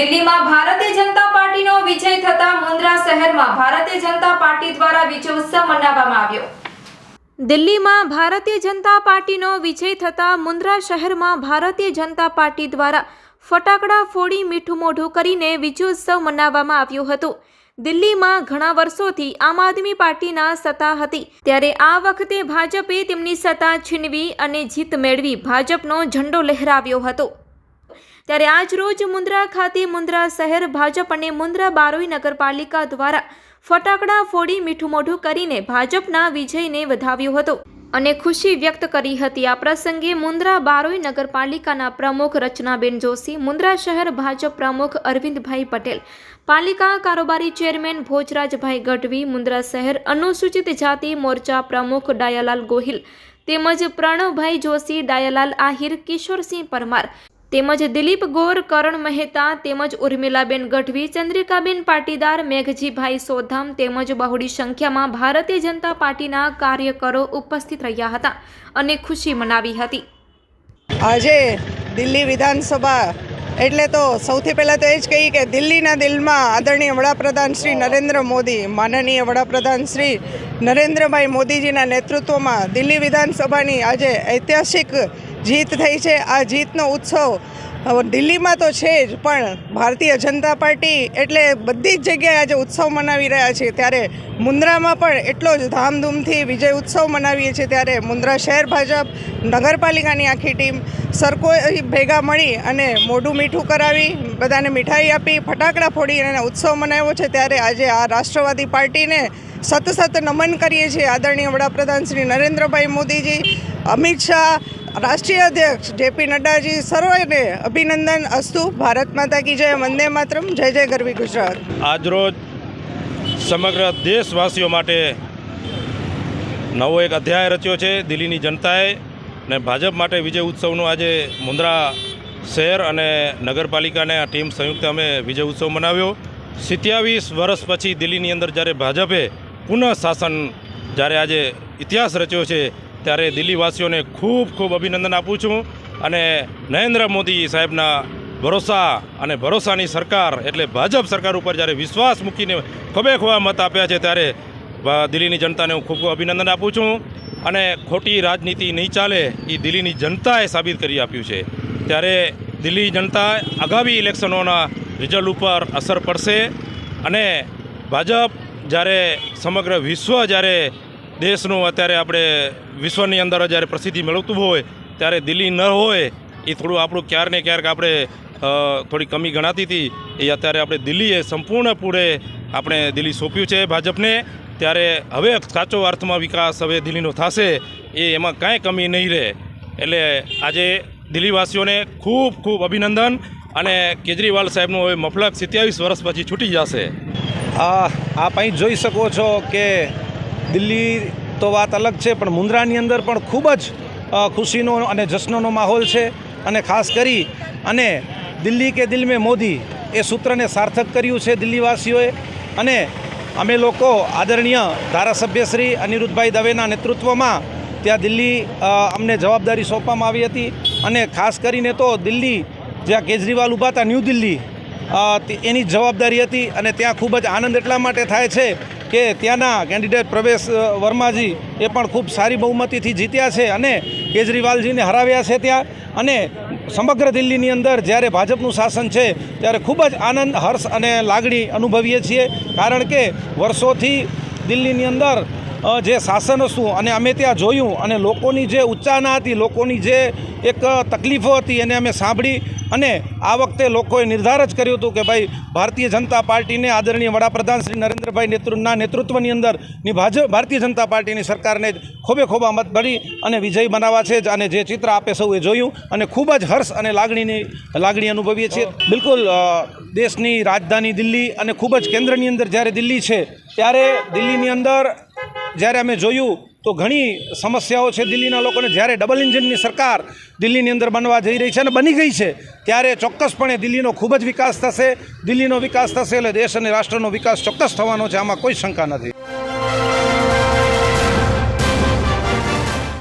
દિલ્હીમાં ભારતીય જનતા પાર્ટીનો વિજય થતા મુન્દ્રા શહેરમાં ભારતીય જનતા પાર્ટી દ્વારા વિજય ઉત્સવ મનાવવામાં આવ્યો. દિલ્હીમાં ભારતીય જનતા પાર્ટીનો વિજય થતા મુન્દ્રા શહેરમાં ભારતીય જનતા પાર્ટી દ્વારા ફટાકડા ફોડી મીઠું મોઢું કરીને વિજયોત્સવ મનાવવામાં આવ્યું હતું. દિલ્હીમાં ઘણા વર્ષોથી આમ આદમી પાર્ટીના સત્તા હતી. ત્યારે આ વખતે ભાજપે તેમની સત્તા છીનવી અને જીત મેળવી ભાજપનો ઝંડો લહેરાવ્યો હતો. ત્યારે આજ રોજ ખાતે મુન્દ્રા શહેર ભાજપ અને મુન્દ્રા બારોઈ નગરપાલિકા દ્વારા ફટાકડા ફોડી મીઠું મોઢું કરીને ભાજપના વિજયને વધાવ્યો હતો. અને ખુશી વ્યક્ત કરી હતી આ પ્રસંગે મુન્દ્રા બારોઈ નગરપાલિકાના પ્રમુખ રચનાબેન જોશી મુન્દ્રા શહેર ભાજપ પ્રમુખ અરવિંદભાઈ પટેલ, પાલિકા કારોબારી ચેરમેન ભોજરાજભાઈ ગઢવી મુન્દ્રા શહેર અનુસૂચિત જાતિ મોરચા પ્રમુખ ડાયાલાલ ગોહિલ તેમજ પ્રણવભાઈ જોશી, ડાયાલાલ આહિર, કિશોરસિંહ પરમાર તેમજ દિલીપ ગોર, કરણ મહેતા તેમજ ઉર્મિલાબેન ગઢવી, ચંદ્રિકાબેન પાટીદાર, મેઘજીભાઈ સોધામ તેમજ બહોળી સંખ્યામાં ભારતીય જનતા પાર્ટીના કાર્યકરો ઉપસ્થિત રહ્યા હતા અને ખુશી મનાવી હતી. આજે દિલ્હી વિધાનસભા એટલે તો સૌથી પહેલાં તો એ જ કહી કે દિલ્હીના દિલમાં આદરણીય વડાપ્રધાન શ્રી નરેન્દ્ર મોદી, માનનીય વડાપ્રધાન શ્રી નરેન્દ્રભાઈ મોદીજીના નેતૃત્વમાં દિલ્હી વિધાનસભાની આજે ઐતિહાસિક જીત થઈ છે. આ જીતનો ઉત્સવ દિલ્હીમાં તો છે જ, પણ ભારતીય જનતા પાર્ટી એટલે બધી જ જગ્યાએ આજે ઉત્સવ મનાવી રહ્યા છે. ત્યારે મુન્દ્રામાં પણ એટલો જ ધામધૂમથી વિજય ઉત્સવ મનાવીએ છીએ. ત્યારે મુન્દ્રા શહેર ભાજપ, નગરપાલિકાની આખી ટીમ સરકો ભેગા મળી અને મોઢું મીઠું કરાવી, બધાને મીઠાઈ આપી, ફટાકડા ફોડી અને ઉત્સવ મનાવ્યો છે. ત્યારે આજે આ રાષ્ટ્રવાદી પાર્ટીને સત સત નમન કરીએ છીએ. આદરણીય વડાપ્રધાન શ્રી નરેન્દ્રભાઈ મોદીજી, અમિત શાહ રાષ્ટ્રીય અધ્યક્ષ જેપી નડ્ડાજી સર્વેને અભિનંદન અસ્તુ. ભારત માતા કી જય. વંદે માતરમ. જય જય ગરવી ગુજરાત. આજરોજ સમગ્ર દેશવાસીઓ માટે નવો એક અધ્યાય રચ્યો છે દિલ્હીની જનતાએ ને ભાજપ માટે વિજય ઉત્સવનું આજે મુન્દ્રા શહેર અને નગરપાલિકાને આ ટીમ સંયુક્ત અમે વિજય ઉત્સવ મનાવ્યો. સિત્યાવીસ વર્ષ પછી દિલ્હીની અંદર જ્યારે ભાજપે પુનઃ શાસન જ્યારે આજે ઇતિહાસ રચ્યો છે ત્યારે દિલ્હીવાસીઓને ખૂબ ખૂબ અભિનંદન આપું છું અને નરેન્દ્ર મોદી સાહેબના ભરોસા અને ભરોસાની સરકાર એટલે ભાજપ સરકાર ઉપર જ્યારે વિશ્વાસ મૂકીને ખભે ખોવા મત આપ્યા છે ત્યારે દિલ્હીની જનતાને હું ખૂબ અભિનંદન આપું છું અને ખોટી રાજનીતિ નહીં ચાલે એ દિલ્હીની જનતાએ સાબિત કરી આપ્યું છે. ત્યારે દિલ્હી જનતા આગામી ઇલેક્શનોના રિઝલ્ટ ઉપર અસર પડશે અને ભાજપ જ્યારે સમગ્ર વિશ્વ જ્યારે દેશનું અત્યારે આપણે વિશ્વની અંદર જ્યારે પ્રસિદ્ધિ મેળવતું હોય, ત્યારે દિલ્હી ન હોય, એ થોડું આપણું ક્યારને ક્યારેક આપણે થોડી કમી ગણાતી હતી. એ અત્યારે આપણે દિલ્હીએ સંપૂર્ણપૂરે આપણે દિલ્હી સોંપ્યું છે ભાજપને. ત્યારે હવે સાચો અર્થમાં વિકાસ હવે દિલ્હીનો થશે, એ એમાં કાંઈ કમી નહીં રહે. એટલે આજે દિલ્હીવાસીઓને ખૂબ ખૂબ અભિનંદન અને કેજરીવાલ સાહેબનું હવે મફલક સિત્યાવીસ વર્ષ પછી છૂટી જશે. આપ અહીં જોઈ શકો છો કે દિલ્હી તો વાત અલગ છે, પણ મુન્દ્રાની અંદર પણ ખૂબ જ ખુશીનો અને જશ્નનો માહોલ છે અને ખાસ કરી અને દિલ્હી કે દિલ મેં મોદી એ સૂત્રને સાર્થક કર્યું છે દિલ્હીવાસીઓએ. અને અમે લોકો આદરણીય ધારાસભ્ય શ્રી અનિરુદ્ધભાઈ દવેના નેતૃત્વમાં ત્યાં દિલ્હી અમને જવાબદારી સોંપવામાં આવી હતી. અને ખાસ કરીને તો દિલ્હી, જ્યાં કેજરીવાલ ઊભા હતા, ન્યૂ દિલ્હી એની જવાબદારી હતી અને ત્યાં ખૂબ જ આનંદ એટલા માટે થાય છે કે ત્યાંના કેન્ડિડેટ પ્રવેશ વર્માજી એ પણ ખૂબ સારી બહુમતીથી જીત્યા છે અને કેજરીવાલજીને હરાવ્યા છે ત્યાં. અને સમગ્ર દિલ્હીની અંદર જ્યારે ભાજપનું શાસન છે, ત્યારે ખૂબ જ આનંદ, હર્ષ અને લાગણી અનુભવીએ છીએ. કારણ કે વર્ષોથી દિલ્હીની અંદર જે શાસન હતું અને અમે ત્યાં જોયું અને લોકોની જે ઉચ્ચાના હતી, લોકોની જે એક તકલીફો હતી એને અમે સાંભળી અને આ વખતે લોકોએ નિર્ધાર જ કર્યું હતું કે ભાઈ, ભારતીય જનતા પાર્ટીને આદરણીય વડાપ્રધાન શ્રી નરેન્દ્રભાઈ નેતૃત્વના નેતૃત્વની અંદરની ભાજપ, ભારતીય જનતા પાર્ટીની સરકારને ખોબે ખોબા મત ભરી અને વિજય બનાવવા છે જ અને જે ચિત્ર આપે સૌએ જોયું અને ખૂબ જ હર્ષ અને લાગણીની, લાગણી અનુભવીએ છીએ. બિલકુલ દેશની રાજધાની દિલ્હી અને ખૂબ જ કેન્દ્રની અંદર જ્યારે દિલ્હી છે, ત્યારે દિલ્હીની અંદર જ્યારે અમે જોયું તો ઘણી સમસ્યાઓ છે દિલ્હીના લોકોને. જ્યારે ડબલ એન્જિનની સરકાર દિલ્હીની અંદર બનવા જઈ રહી છે અને બની ગઈ છે, ત્યારે ચોક્કસપણે દિલ્હીનો ખૂબ જ વિકાસ થશે. દિલ્હીનો વિકાસ થશે એટલે દેશ અને રાષ્ટ્રનો વિકાસ ચોક્કસ થવાનો છે, આમાં કોઈ શંકા નથી.